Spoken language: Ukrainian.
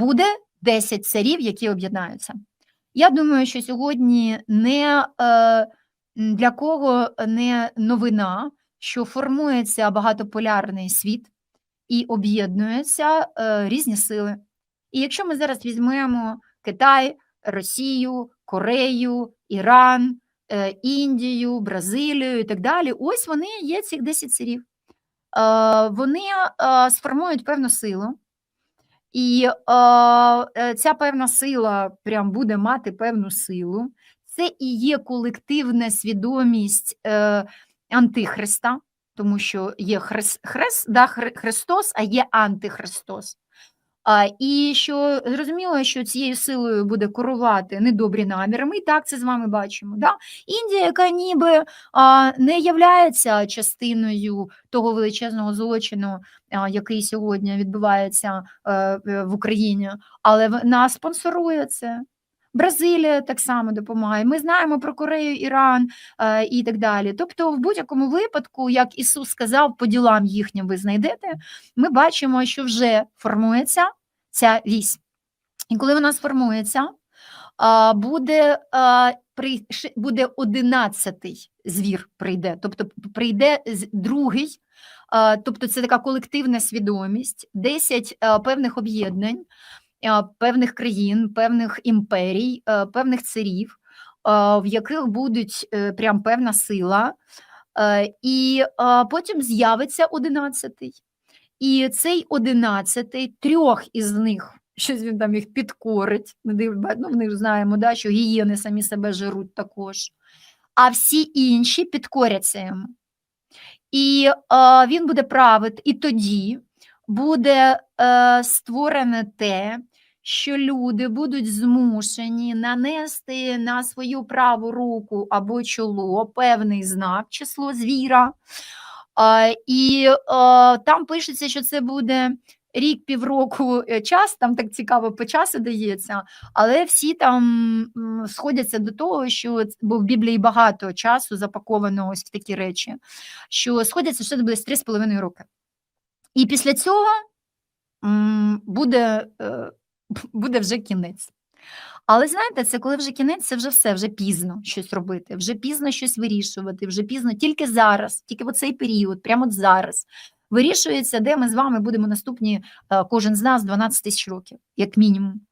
буде 10 царів, які об'єднаються. Я думаю, що сьогодні не е, для кого не новина, що формується багатополярний світ і об'єднуються е, різні сили. І якщо ми зараз візьмемо Китай, Росію, Корею, Іран, е, Індію, Бразилію і так далі, ось вони є цих 10 царів. Е, Вони е, сформують певну силу. І е, ця певна сила прям буде мати певну силу. Це і є колективна свідомість е, антихриста, тому що є хрест, хрест да, Хри- Христос, а є антихристос. А, і що зрозуміло, що цією силою буде керувати недобрі наміри. Ми і так це з вами бачимо. Да? Індія, яка ніби а, не являється частиною того величезного злочину, а, який сьогодні відбувається е, е, в Україні, але вона спонсорує це. Бразилія так само допомагає. Ми знаємо про Корею, Іран е, і так далі. Тобто, в будь-якому випадку, як Ісус сказав, по ділам їхнім ви знайдете, ми бачимо, що вже формується ця вісь. І коли вона сформується, буде, буде одинадцятий звір прийде, тобто прийде другий, тобто це така колективна свідомість, 10 певних об'єднань, певних країн, певних імперій, певних царів, в яких будуть е, прям певна сила, е, і потім з'явиться одинадцятий. І цей одинадцятий, трьох із них, щось він там їх підкорить. Ну, ми ж знаємо, да, що гієни самі себе жируть також. А всі інші підкоряться йому. І е, він буде правити, і тоді буде е, створене те, що люди будуть змушені нанести на свою праву руку або чоло певний знак, число звіра. І там пишеться, що це буде рік, півроку е, час, там так цікаво по часу дається, але всі там сходяться до того, що бо в Біблії багато часу запаковано ось в такі речі, що сходяться, що це буде 3,5 роки. І після цього буде, е, буде вже кінець. Але знаєте, це коли вже кінець, це вже все, вже пізно щось робити, вже пізно щось вирішувати, вже пізно тільки зараз, тільки в цей період, прямо от зараз. Вирішується, де ми з вами будемо наступні, е, кожен з нас 12 тисяч років, як мінімум.